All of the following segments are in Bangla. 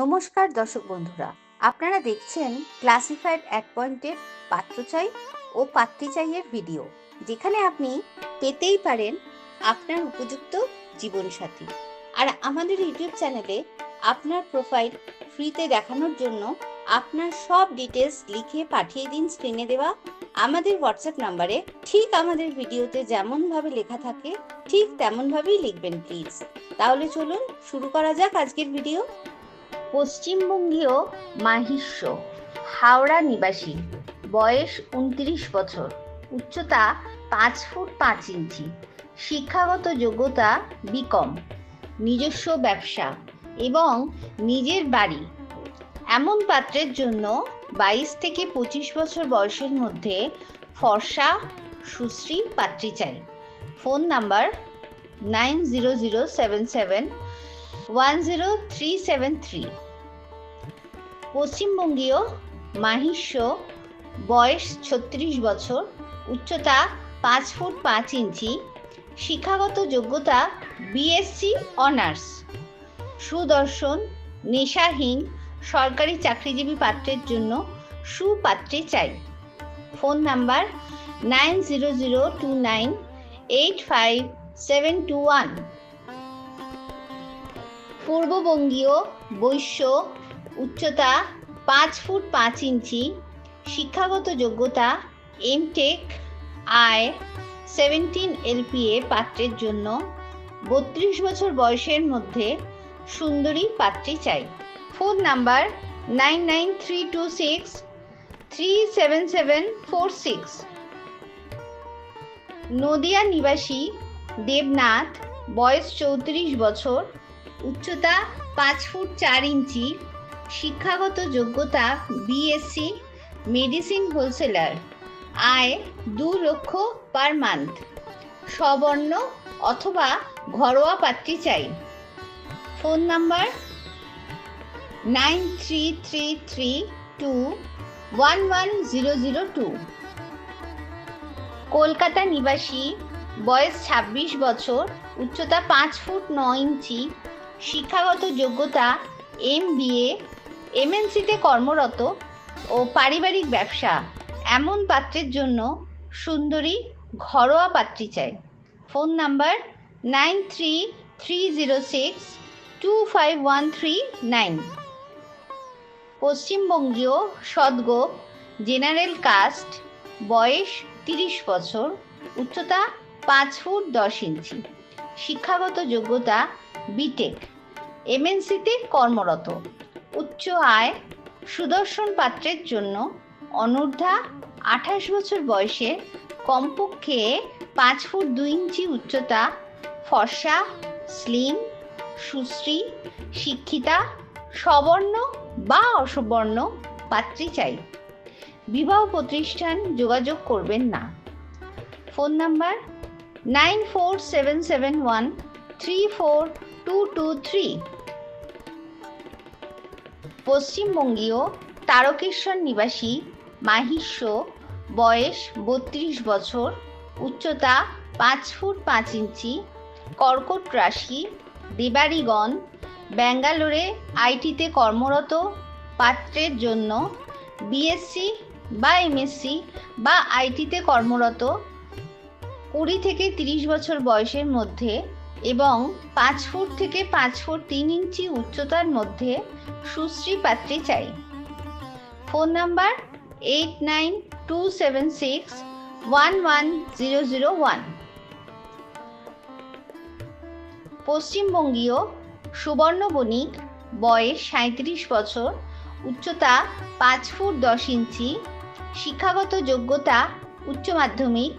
নমস্কার দর্শক বন্ধুরা, আপনারা দেখছেন ক্লাসিফাইড অ্যাপয়েন্টেড পাত্র চাই ও পাত্রী চাইয়ের ভিডিও যেখানে আপনি পেতেই পারেন আপনার উপযুক্ত জীবনসাথী। আর আমাদের ইউটিউব চ্যানেলে আপনার প্রোফাইল ফ্রিতে দেখানোর জন্য আপনার সব ডিটেলস লিখে পাঠিয়ে দিন স্ক্রিনে দেওয়া। আমাদের হোয়াটসঅ্যাপ নাম্বারে ঠিক আমাদের ভিডিওতে যেমনভাবে লেখা থাকে, ঠিক তেমনভাবেই লিখবেন প্লিজ তাহলে চলুন শুরু করা যাক আজকের ভিডিও পশ্চিমবঙ্গীয় মাহিষ্য, হাওড়া নিবাসী, বয়স উনত্রিশ বছর, উচ্চতা পাঁচ ফুট পাঁচ ইঞ্চি, শিক্ষাগত যোগ্যতা বিকম, নিজস্ব ব্যবসা এবং নিজের বাড়ি। এমন পাত্রের জন্য বাইশ থেকে পঁচিশ বছর বয়সের মধ্যে ফর্সা সুশ্রী পাত্রী চাই। Phone number nine zero zero seven seven one zero three seven three. পশ্চিমবঙ্গীয় মাহিষ্য বয়স ছত্রিশ বছর, উচ্চতা পাঁচ ফুট পাঁচ ইঞ্চি, শিক্ষাগত যোগ্যতা বিএসসি অনার্স। সুদর্শন, নেশাহীন, সরকারি চাকরিজীবী পাত্রের জন্য সুপাত্রী চাই। Phone number nine zero zero two nine eight five seven two one. পূর্ববঙ্গীয় বৈশ্য উচ্চতা পাঁচ ফুট পাঁচ ইঞ্চি, শিক্ষাগত যোগ্যতা এমটেক আয় সেভেন্টিন এলপিএ পাত্রের জন্য বত্রিশ বছর বয়সের মধ্যে সুন্দরী পাত্রী চাই। Phone number nine nine three two six three seven seven four six Nadia নিবাসী দেবনাথ, বয়স চৌত্রিশ বছর উচ্চতা পাঁচ ফুট চার ইঞ্চি, শিক্ষাগত যোগ্যতা বিএসসি মেডিসিন হোলসেলার আয় দু লক্ষ পার মান্থ সবর্ণ অথবা ঘরোয়া পাত্রী চাই। Phone number nine three three three two one one zero zero two Kolkata নিবাসী, বয়স ছাব্বিশ বছর, উচ্চতা পাঁচ ফুট ন ইঞ্চি শিক্ষাগত যোগ্যতা এম বিএ এমএনসিতে কর্মরত ও পারিবারিক ব্যবসা এমন পাত্রের জন্য সুন্দরী ঘরোয়া পাত্রী চাই। Phone number nine three three zero six two five one three nine. পশ্চিমবঙ্গীয় সদ্গো জেনারেল কাস্ট, বয়স তিরিশ বছর, উচ্চতা পাঁচ ফুট দশ ইঞ্চি। শিক্ষাগত যোগ্যতা বিটেক এমএনসিতে কর্মরত, উচ্চ আয়, সুদর্শন পাত্রের জন্য অনূর্ধ্বা আঠাশ বছর বয়সে কমপক্ষে পাঁচ ফুট দুই ইঞ্চি উচ্চতা, ফর্সা স্লিম সুশ্রী, শিক্ষিতা, সবর্ণ বা অসবর্ণ পাত্রী চাই। বিবাহ প্রতিষ্ঠান যোগাযোগ করবেন না। Phone number nine four seven seven one three four two two three. পশ্চিমবঙ্গীয় Tarakeswar নিবাসী মাহিষ্য, বয়স বত্রিশ বছর, উচ্চতা পাঁচ ফুট পাঁচ ইঞ্চি, কর্কট রাশি, দেবারিগণ, ব্যাঙ্গালোরে আইটিতে কর্মরত, পাত্রের জন্য বিএসসি বা এমএসসি বা আইটিতে কর্মরত, কুড়ি থেকে তিরিশ বছর বয়সের মধ্যে এবং পাঁচ ফুট থেকে পাঁচ ফুট তিন ইঞ্চি উচ্চতার মধ্যে সুশ্রী পাত্রী চাই। Phone number eight nine two seven six one one zero zero one. পশ্চিমবঙ্গীয় সুবর্ণ বণিক বয়স সাঁত্রিশ বছর, উচ্চতা পাঁচ ফুট দশ ইঞ্চি, শিক্ষাগত যোগ্যতা উচ্চ মাধ্যমিক,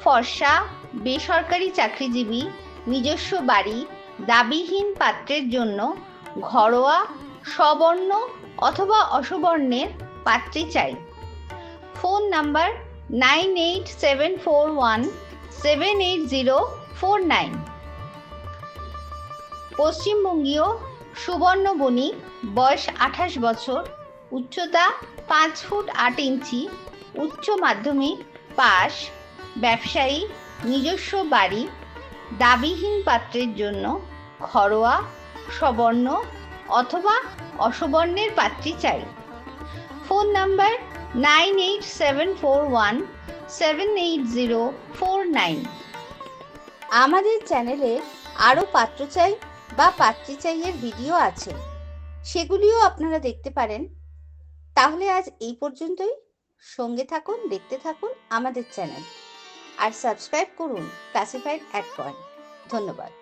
ফর্সা, বেসরকারি চাকরিজীবী নিজস্ব বাড়ি, দাবিহীন পাত্রের জন্য ঘরোয়া, সবর্ণ অথবা অসবর্ণের পাত্রী চাই। Phone number nine eight seven four one seven eight zero four nine. পশ্চিমবঙ্গীয় সুবর্ণ বণিক, বয়স আঠাশ বছর, উচ্চতা পাঁচ ফুট আট ইঞ্চি, উচ্চ মাধ্যমিক পাস ব্যবসায়ী, নিজস্ব বাড়ি দাবিহীন পাত্রের জন্য ঘরোয়া, সবর্ণ অথবা অসবর্ণের পাত্রী চাই। Phone number nine eight seven four one, seven eight zero four nine. আমাদের চ্যানেলে আরও পাত্র চাই বা পাত্রী চাইয়ের ভিডিও আছে, সেগুলিও আপনারা দেখতে পারেন। তাহলে আজ এই পর্যন্তই। সঙ্গে থাকুন, দেখতে থাকুন আমাদের চ্যানেল। আর সাবস্ক্রাইব করুন ক্লাসিফাইড অ্যাট পয়েন্ট ধন্যবাদ।